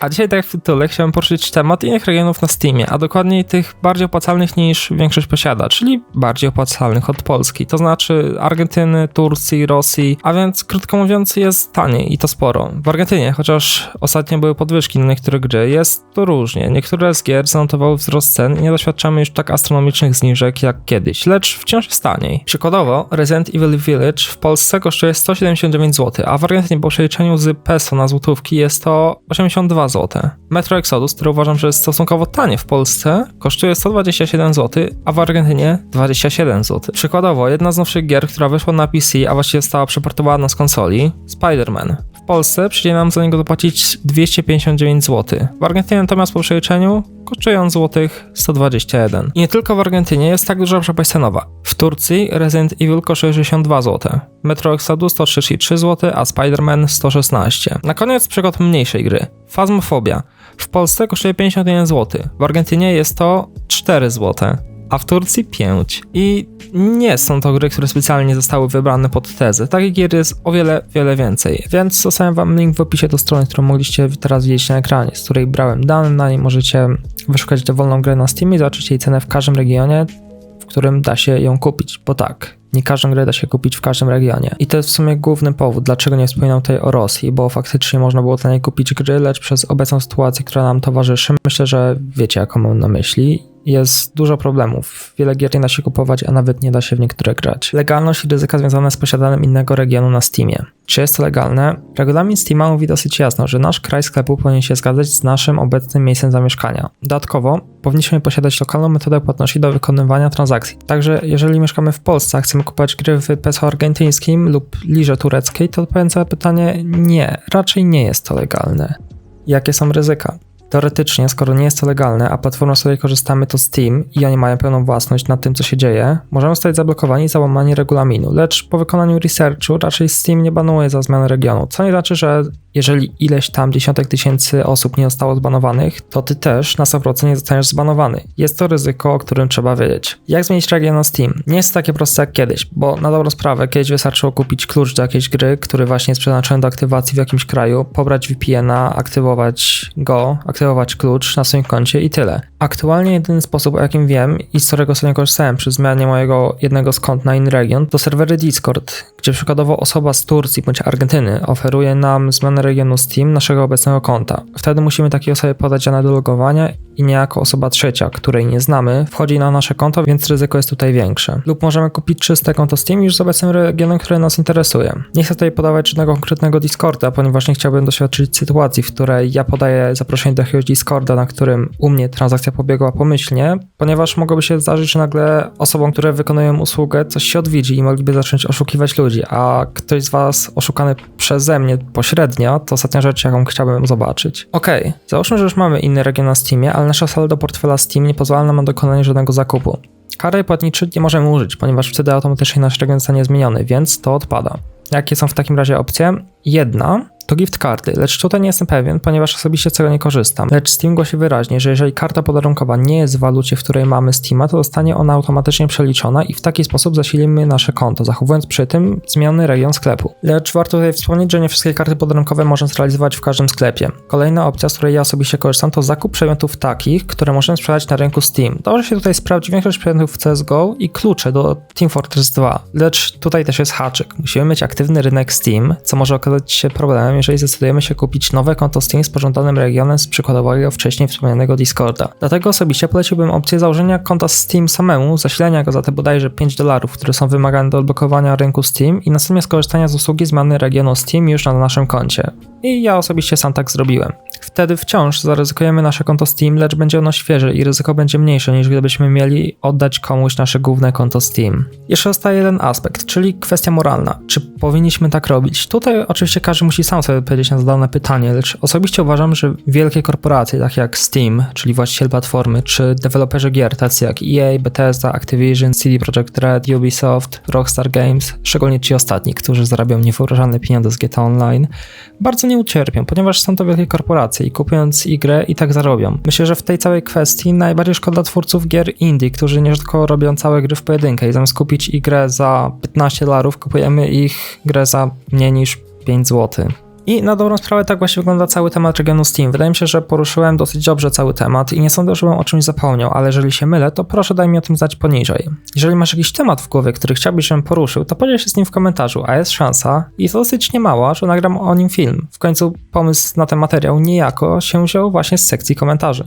A dzisiaj, tak jak w tytule, chciałem poruszyć temat innych regionów na Steamie, a dokładniej tych bardziej opłacalnych niż większość posiada, czyli bardziej opłacalnych od Polski, to znaczy Argentyny, Turcji, Rosji, a więc krótko mówiąc jest taniej i to sporo. W Argentynie, chociaż ostatnio były podwyżki na niektóre gry, jest to różnie. Niektóre z gier zanotowały wzrost cen i nie doświadczamy już tak astronomicznych zniżek jak kiedyś, lecz wciąż jest taniej. Przykładowo, Resident Evil Village w Polsce kosztuje 179 zł, a w Argentynie po przeliczeniu z peso na złotówki jest to 82 zł. Metro Exodus, który uważam, że jest stosunkowo tanie w Polsce, kosztuje 127 zł, a w Argentynie 27 zł. Przykładowo, jedna z nowszych gier, która wyszła na PC, a właściwie została przeportowana z konsoli, Spider-Man. Polsce przyjdzie nam za niego zapłacić 259 zł. W Argentynie natomiast po przeliczeniu kosztuje on złotych 121. I nie tylko w Argentynie jest tak duża przepaść cenowa. W Turcji Resident Evil kosztuje 62 zł, Metro Exodus 133 zł, a Spider-Man 116. Na koniec przykład mniejszej gry. Phasmophobia. W Polsce kosztuje 51 zł, w Argentynie jest to 4 zł a w Turcji 5. I nie są to gry, które specjalnie zostały wybrane pod tezę. Takich gier jest o wiele, wiele więcej. Więc zostawiam wam link w opisie do strony, którą mogliście teraz widzieć na ekranie, z której brałem dane. Na niej możecie wyszukać dowolną grę na Steamie zobaczyć jej cenę w każdym regionie, w którym da się ją kupić. Bo tak, nie każdą grę da się kupić w każdym regionie. I to jest w sumie główny powód, dlaczego nie wspominam tutaj o Rosji, bo faktycznie można było dla niej kupić gry, lecz przez obecną sytuację, która nam towarzyszy, myślę, że wiecie, jaką mam na myśli jest dużo problemów. Wiele gier nie da się kupować, a nawet nie da się w niektóre grać. Legalność i ryzyka związane z posiadaniem innego regionu na Steamie. Czy jest to legalne? Regulamin Steama mówi dosyć jasno, że nasz kraj sklepu powinien się zgadzać z naszym obecnym miejscem zamieszkania. Dodatkowo powinniśmy posiadać lokalną metodę płatności do wykonywania transakcji. Także jeżeli mieszkamy w Polsce, a chcemy kupować gry w peso argentyńskim lub lirze tureckiej, to odpowiem na pytanie nie, raczej nie jest to legalne. Jakie są ryzyka? Teoretycznie, skoro nie jest to legalne, a platforma, z której korzystamy to Steam i oni mają pełną własność nad tym, co się dzieje, możemy zostać zablokowani za łamanie regulaminu, lecz po wykonaniu researchu raczej Steam nie banuje za zmianę regionu, co nie znaczy, że jeżeli ileś tam dziesiątek tysięcy osób nie zostało zbanowanych, to ty też na 100% nie zostaniesz zbanowany. Jest to ryzyko, o którym trzeba wiedzieć. Jak zmienić region na Steam? Nie jest takie proste jak kiedyś, bo na dobrą sprawę kiedyś wystarczyło kupić klucz do jakiejś gry, który właśnie jest przeznaczony do aktywacji w jakimś kraju, pobrać VPN-a, aktywować go, aktywować klucz na swoim koncie i tyle. Aktualnie jedyny sposób, o jakim wiem i z którego sobie korzystałem przy zmianie mojego jednego z kont na inny region, to serwery Discord, gdzie przykładowo osoba z Turcji bądź Argentyny oferuje nam zmianę regionu Steam naszego obecnego konta. Wtedy musimy takiej osobie podać dane do logowania i niejako osoba trzecia, której nie znamy, wchodzi na nasze konto, więc ryzyko jest tutaj większe. Lub możemy kupić czyste konto Steam już z obecnym regionem, który nas interesuje. Nie chcę tutaj podawać żadnego konkretnego Discorda, ponieważ nie chciałbym doświadczyć sytuacji, w której ja podaję zaproszenie do jakiegoś Discorda, na którym u mnie transakcja pobiegła pomyślnie, ponieważ mogłoby się zdarzyć, że nagle osobom, które wykonują usługę, coś się odwiedzi i mogliby zacząć oszukiwać ludzi, a ktoś z was oszukany przeze mnie pośrednio, to ostatnia rzecz, jaką chciałbym zobaczyć. Okej, okay, załóżmy, że już mamy inny region na Steamie, ale nasza saldo portfela Steam nie pozwala nam na dokonanie żadnego zakupu. Kary płatniczy nie możemy użyć, ponieważ wtedy automatycznie nasz region zostanie zmieniony, więc to odpada. Jakie są w takim razie opcje? Jedna to gift karty, lecz tutaj nie jestem pewien, ponieważ osobiście z tego nie korzystam. Lecz Steam głosi wyraźnie, że jeżeli karta podarunkowa nie jest w walucie, w której mamy Steama, to zostanie ona automatycznie przeliczona i w taki sposób zasilimy nasze konto, zachowując przy tym zmiany region sklepu. Lecz warto tutaj wspomnieć, że nie wszystkie karty podarunkowe można zrealizować w każdym sklepie. Kolejna opcja, z której ja osobiście korzystam, to zakup przedmiotów takich, które możemy sprzedać na rynku Steam. Dobrze się tutaj sprawdzi większość przedmiotów w CSGO i klucze do Team Fortress 2. Lecz tutaj też jest haczyk. Musimy mieć aktywny rynek Steam, co może okazać się problemem, jeżeli zdecydujemy się kupić nowe konto Steam z pożądanym regionem z przykładowego wcześniej wspomnianego Discorda. Dlatego osobiście poleciłbym opcję założenia konta Steam samemu, zasilenia go za te bodajże 5 dolarów, które są wymagane do odblokowania rynku Steam i następnie skorzystania z usługi zmiany regionu Steam już na naszym koncie. I ja osobiście sam tak zrobiłem. Wtedy wciąż zaryzykujemy nasze konto Steam, lecz będzie ono świeże i ryzyko będzie mniejsze niż gdybyśmy mieli oddać komuś nasze główne konto Steam. Jeszcze zostaje jeden aspekt, czyli kwestia moralna. Czy powinniśmy tak robić? Tutaj oczywiście każdy musi sam sobie odpowiedzieć na zadane pytanie, lecz osobiście uważam, że wielkie korporacje, takie jak Steam, czyli właściciel platformy, czy deweloperzy gier, tacy jak EA, Bethesda, Activision, CD Projekt Red, Ubisoft, Rockstar Games, szczególnie ci ostatni, którzy zarabiają niewyobrażalne pieniądze z GTA Online, bardzo nie ucierpią, ponieważ są to wielkie korporacje i kupując i grę i tak zarobią. Myślę, że w tej całej kwestii najbardziej szkoda twórców gier indie, którzy nierzadko robią całe gry w pojedynkę i zamiast kupić i grę za 15 dolarów, kupujemy ich grę za mniej niż 5 zł. I na dobrą sprawę tak właśnie wygląda cały temat regionu Steam. Wydaje mi się, że poruszyłem dosyć dobrze cały temat i nie sądzę, żebym o czymś zapomniał, ale jeżeli się mylę, to proszę daj mi o tym znać poniżej. Jeżeli masz jakiś temat w głowie, który chciałbyś, żebym poruszył, to podziel się z nim w komentarzu, a jest szansa, i to dosyć niemała, że nagram o nim film. W końcu pomysł na ten materiał niejako się wziął właśnie z sekcji komentarzy.